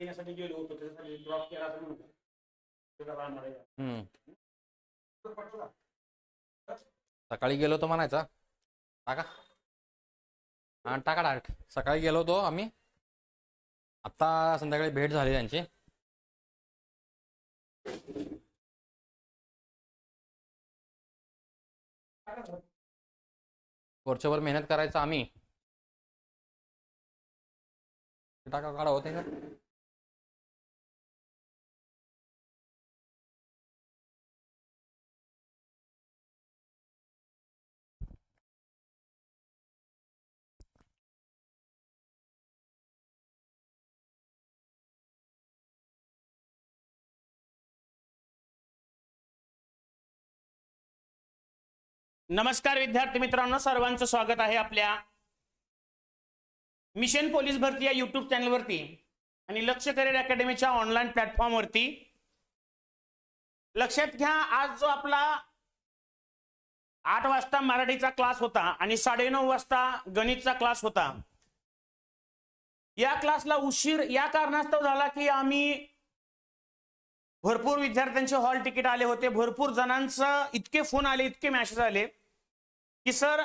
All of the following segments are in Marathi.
येण्यासाठी गेलो होतो त्याच्यासाठी ड्रॉप केला असं म्हणतो त्याचा राहणार आहे. हम्म. तर पाठवा. सकाळी गेलो होतो म्हणायचा. टाका. हा टाका डायरेक्ट सकाळी गेलो होतो आम्ही. आता संध्याकाळी भेट झाली त्यांची. वर्षभर मेहनत करायचं आम्ही. टाका काढा होते का नमस्कार विद्यार्थी मित्रांनो सर्वांचं स्वागत आहे आपल्या मिशन पोलीस भरती या युट्यूब चॅनलवरती आणि लक्ष करिअर अकॅडमीच्या ऑनलाईन प्लॅटफॉर्मवरती लक्षात घ्या आज जो आपला आठ वाजता मराठीचा क्लास होता आणि साडेनऊ वाजता गणितचा क्लास होता. या क्लासला उशीर या कारणास्तव झाला की आम्ही भरपूर विद्यार्थ्यांचे हॉल तिकीट आले होते. भरपूर जणांचं इतके फोन आले इतके मॅसेज आले. की सर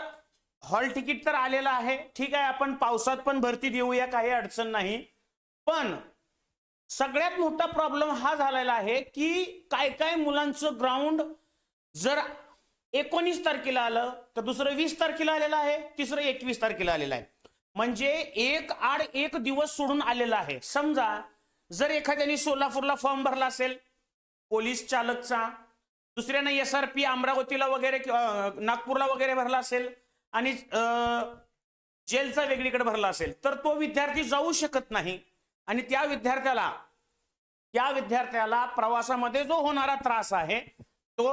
हॉल तिकीट तर आलेलं आहे. ठीक आहे आपण पावसात पण भरती देऊया काही अडचण नाही. पण सगळ्यात मोठा प्रॉब्लेम हा झालेला आहे की काय काय मुलांचं ग्राउंड जर एकोणीस तारखेला आलं तर दुसरं वीस तारखेला आलेलं आहे तिसरं एकवीस तारखेला आलेलं आहे. म्हणजे एक आड एक दिवस सोडून आलेला आहे. समजा जर एखाद्याने सोलापूरला फॉर्म भरला असेल पोलीस चालकचा दुसऱ्यानं एस आर पी अमरावतीला वगैरे नागपूरला वगैरे भरला असेल आणि अं, जेलचा वेगळीकडे भरला असेल तर तो विद्यार्थी जाऊ शकत नाही. आणि त्या विद्यार्थ्याला त्या विद्यार्थ्याला प्रवासामध्ये जो होणारा त्रास आहे तो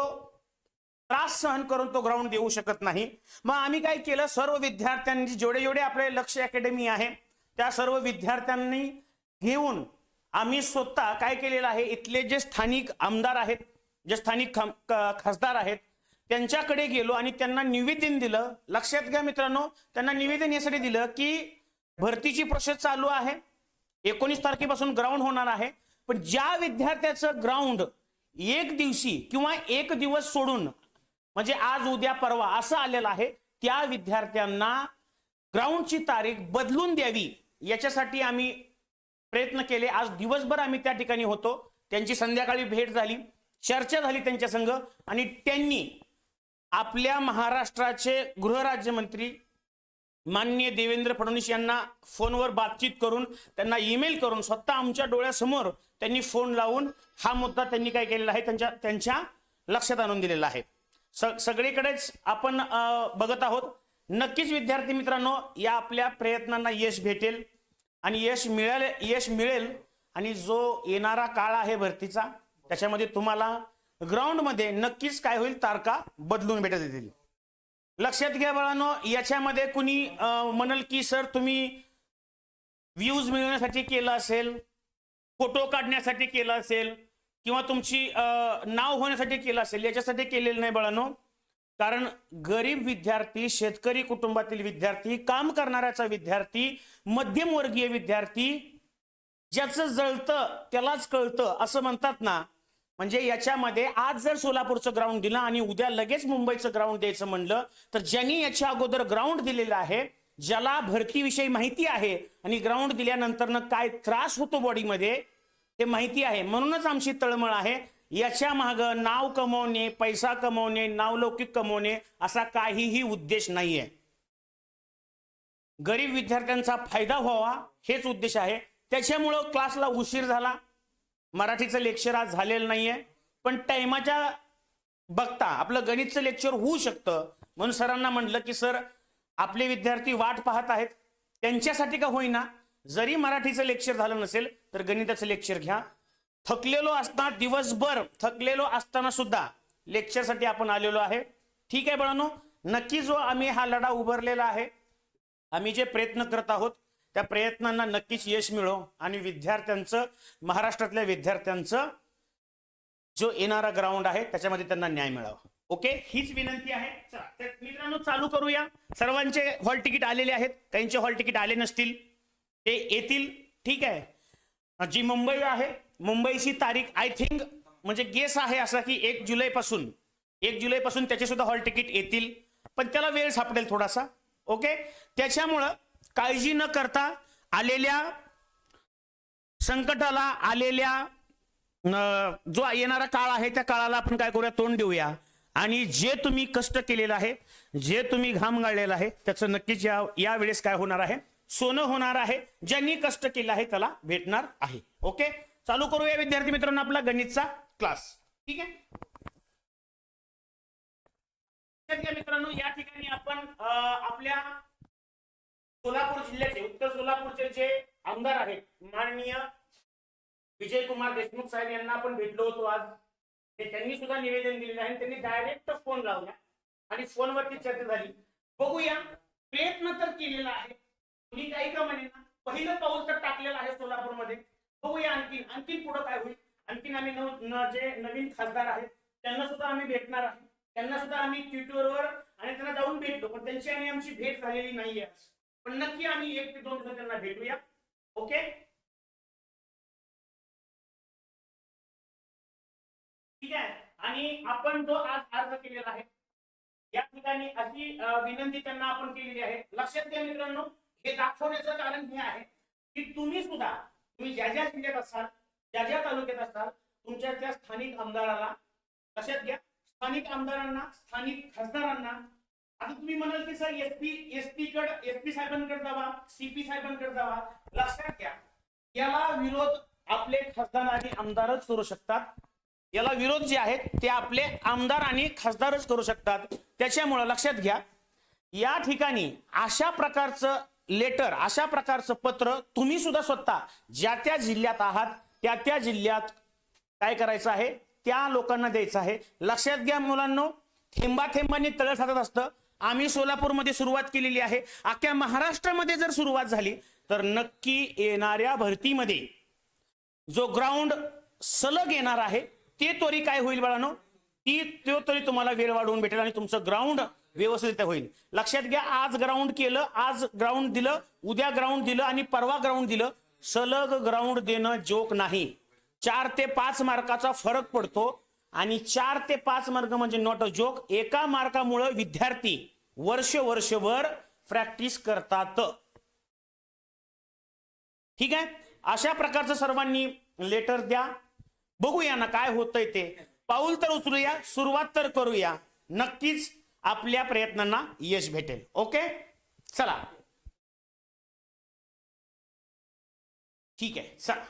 त्रास सहन करून तो ग्राउंड देऊ शकत नाही. मग आम्ही काय केलं सर्व विद्यार्थ्यांनी जेवढे जेवढे आपले लक्ष अकॅडमी आहे त्या सर्व विद्यार्थ्यांनी घेऊन आम्ही स्वतः काय केलेलं आहे इथले जे स्थानिक आमदार आहेत जे स्थानिक खम खासदार आहेत त्यांच्याकडे गेलो आणि त्यांना निवेदन दिलं. लक्षात घ्या मित्रांनो त्यांना निवेदन यासाठी दिलं की भरतीची प्रोसेस चालू आहे. एकोणीस तारखेपासून ग्राउंड होणार आहे. पण ज्या विद्यार्थ्याचं ग्राउंड एक दिवशी किंवा एक दिवस सोडून म्हणजे आज उद्या परवा असं आलेलं आहे त्या विद्यार्थ्यांना ग्राउंडची तारीख बदलून द्यावी याच्यासाठी आम्ही प्रयत्न केले. आज दिवसभर आम्ही त्या ठिकाणी होतो. त्यांची संध्याकाळी भेट झाली. चर्चा झाली त्यांच्या संघ आणि त्यांनी आपल्या महाराष्ट्राचे गृहराज्यमंत्री माननीय देवेंद्र फडणवीस यांना फोनवर बातचीत करून त्यांना ईमेल करून स्वतः आमच्या डोळ्यासमोर त्यांनी फोन लावून हा मुद्दा त्यांनी काय केलेला आहे त्यांच्या त्यांच्या लक्षात आणून दिलेला आहे. स- सगळीकडेच आपण बघत आहोत. नक्कीच विद्यार्थी मित्रांनो या आपल्या प्रयत्नांना यश भेटेल आणि यश मिळाले यश मिळेल आणि जो येणारा काळ आहे भरतीचा त्याच्यामध्ये तुम्हाला ग्राउंडमध्ये नक्कीच काय होईल तारखा बदलून भेटत येतील. लक्षात घ्या बाळांनो याच्यामध्ये कुणी म्हणाल म्हणल की सर तुम्ही व्ह्यूज मिळवण्यासाठी केलं असेल फोटो काढण्यासाठी केलं असेल किंवा तुमची नाव होण्यासाठी केलं असेल याच्यासाठी केलेलं नाही बाळांनो. कारण गरीब विद्यार्थी शेतकरी कुटुंबातील विद्यार्थी काम करणाऱ्याचा विद्यार्थी मध्यमवर्गीय विद्यार्थी ज्याचं जळतं त्यालाच कळतं असं म्हणतात ना म्हणजे याच्यामध्ये आज जर सोलापूरचं ग्राउंड दिलं आणि उद्या लगेच मुंबईचं ग्राउंड द्यायचं म्हणलं तर ज्यांनी याच्या अगोदर ग्राउंड दिलेलं आहे ज्याला भरतीविषयी माहिती आहे आणि ग्राउंड दिल्यानंतर काय त्रास होतो बॉडीमध्ये ते माहिती आहे. म्हणूनच आमची तळमळ आहे. याच्या माग नाव कमवणे पैसा कमवणे नावलौकिक कमवणे असा काहीही उद्देश नाहीये. गरीब विद्यार्थ्यांचा फायदा व्हावा हेच उद्देश आहे. त्याच्यामुळं क्लासला उशीर झाला. मराठीचं लेक्चर आज झालेलं नाहीये. पण टायमाच्या बघता आपलं गणितचं लेक्चर होऊ शकतं. म्हणून सरांना म्हटलं की सर आपले विद्यार्थी वाट पाहत आहेत. त्यांच्यासाठी का होईना? जरी मराठीचं लेक्चर झालं नसेल तर गणिताचं लेक्चर घ्या. थकलेलो असताना दिवसभर थकलेलो असताना सुद्धा लेक्चरसाठी आपण आलेलो आहे. ठीक आहे बाळांनो? नक्की जो आम्ही हा लढा उभारलेला आहे आम्ही जे प्रयत्न करत आहोत त्या प्रयत्नांना नक्कीच यश मिळो. आणि विद्यार्थ्यांचं महाराष्ट्रातल्या विद्यार्थ्यांचं जो येणारा ग्राउंड आहे त्याच्यामध्ये त्यांना न्याय मिळावा. ओके हीच विनंती आहे. मित्रांनो चालू करूया. सर्वांचे हॉल तिकीट आलेले आहेत. काहींचे हॉल तिकीट आले नसतील ते येतील. ठीक आहे. जी मुंबई आहे मुंबईची तारीख आय थिंक म्हणजे गेस आहे असा की एक जुलै पासून एक जुलै पासून त्याचे सुद्धा हॉल तिकीट येतील. पण त्याला वेळ सापडेल थोडासा. ओके त्याच्यामुळं काळजी न करता आलेल्या संकटाला आलेल्या जो येणारा काळ आहे त्या काळाला आपण काय करूया? तोंड देऊया. आणि जे तुम्ही कष्ट केलेलं आहे जे तुम्ही घाम गाळलेला आहे त्याचं नक्कीच या यावेळेस काय होणार आहे? सोनं होणार आहे. ज्यांनी कष्ट केलं आहे त्याला भेटणार आहे. ओके? चालू करूया विद्यार्थी मित्रांनो आपला गणितचा क्लास. ठीक आहे? मित्रांनो या ठिकाणी आपण अं, आपल्या सोलापूर जिल्ह्याचे उत्तर सोलापूरचे जे आमदार आहेत माननीय विजय कुमार देशमुख साहेब यांना आपण भेटलो होतो आज. त्यांनी सुद्धा निवेदन दिलेलं आहे त्यांनी डायरेक्ट फोन लावला आणि फोनवरती चर्चा झाली. बघूया प्रयत्न तर केलेला आहे. कुणी काही का म्हणेना पहिलं पाऊल तर टाकलेलं आहे सोलापूरमध्ये. बघूया आणखी आणखीन पुढे काय होईल. आणखीन आम्ही न- जे नवीन खासदार आहेत त्यांना सुद्धा आम्ही भेटणार आहे. त्यांना सुद्धा आम्ही ट्विटरवर आणि त्यांना जाऊन भेटलो पण त्यांची आणि आमची भेट झालेली नाहीये पण नक्की आम्ही एक ते दोन दिवस त्यांना भेटूया. ओके ठीक आहे. आणि आपण जो आज अर्ज केलेला आहे या ठिकाणी अशी विनंती त्यांना आपण केलेली आहे. लक्षात घ्या मित्रांनो हे दाखवण्याचं कारण हे आहे की तुम्ही सुद्धा तुम्ही ज्या ज्या जिल्ह्यात असाल ज्या ज्या तालुक्यात असाल तुमच्या त्या स्थानिक आमदाराला लक्षात घ्या स्थानिक आमदारांना स्थानिक खासदारांना आता तुम्ही म्हणाल की सर एसपी एसपी कड एसपी साहेबांकडे जावा सीपी साहेबांकडे जावा. लक्षात घ्या. याला विरोध आपले खासदार आणि आमदारच करू शकतात. याला विरोध जे आहेत ते आपले आमदार आणि खासदारच करू शकतात. त्याच्यामुळं लक्षात घ्या. या ठिकाणी अशा प्रकारचं लेटर अशा प्रकारचं पत्र तुम्ही सुद्धा स्वतः ज्या त्या जिल्ह्यात आहात त्या त्या जिल्ह्यात काय करायचं आहे त्या लोकांना द्यायचं आहे. लक्षात घ्या मुलांनो. थेंबा थेंबाने तळ साधत असतं. आम्ही सोलापूरमध्ये सुरुवात केलेली आहे. अख्ख्या महाराष्ट्रामध्ये जर सुरुवात झाली तर नक्की येणाऱ्या भरतीमध्ये जो ग्राउंड सलग येणार आहे ते तरी काय होईल बाळानो? ती तो तरी तुम्हाला वेळ वाढवून भेटेल आणि तुमचं ग्राउंड व्यवस्थित होईल. लक्षात घ्या आज ग्राउंड केलं आज ग्राउंड दिलं उद्या ग्राउंड दिलं आणि परवा ग्राउंड दिलं. सलग ग्राउंड देणं जोक नाही. चार ते पाच मार्काचा फरक पडतो. आणि चार ते पाच मार्क म्हणजे नॉट अ जोक एका मार्कामुळं विद्यार्थी वर्ष वर्षभर प्रॅक्टिस करतात. ठीक आहे? अशा प्रकारचं सर्वांनी लेटर द्या. बघूया ना काय होतंय ते. पाऊल तर उचलूया सुरुवात तर करूया. नक्कीच आपल्या प्रयत्नांना यश भेटेल. ओके चला. ठीक आहे. चला.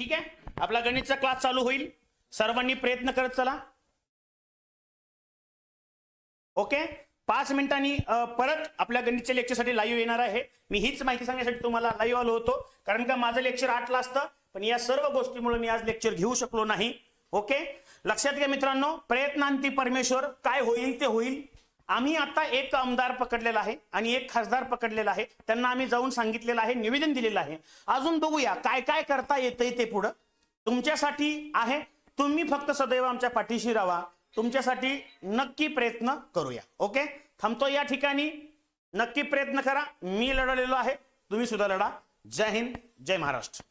ठीक आहे? आपला गणितचा क्लास चालू होईल. सर्वांनी प्रयत्न करत चला. ओके पाच मिनिटांनी परत आपल्या गणितच्या लेक्चरसाठी लाईव्ह येणार आहे. मी हीच माहिती सांगण्यासाठी तुम्हाला लाईव्ह आलो होतो. कारण का माझं लेक्चर आठला असतं पण या सर्व गोष्टीमुळे मी आज लेक्चर घेऊ शकलो नाही. ओके लक्षात घ्या मित्रांनो प्रयत्नांती परमेश्वर काय होईल ते होईल. आम्ही आता एक आमदार पकडलेला आहे आणि एक खासदार पकडलेला आहे. त्यांना आम्ही जाऊन सांगितलेलं आहे निवेदन दिलेलं आहे. अजून बघूया काय काय करता येतंय ते पुढं. तुमच्यासाठी आहे. तुम्ही फक्त सदैव आमच्या पाठीशी राहा. तुमच्यासाठी नक्की प्रयत्न करूया. ओके? थांबतो या ठिकाणी. नक्की प्रयत्न करा. मी लढलेलो आहे. तुम्ही सुद्धा लढा. जय हिंद जय महाराष्ट्र.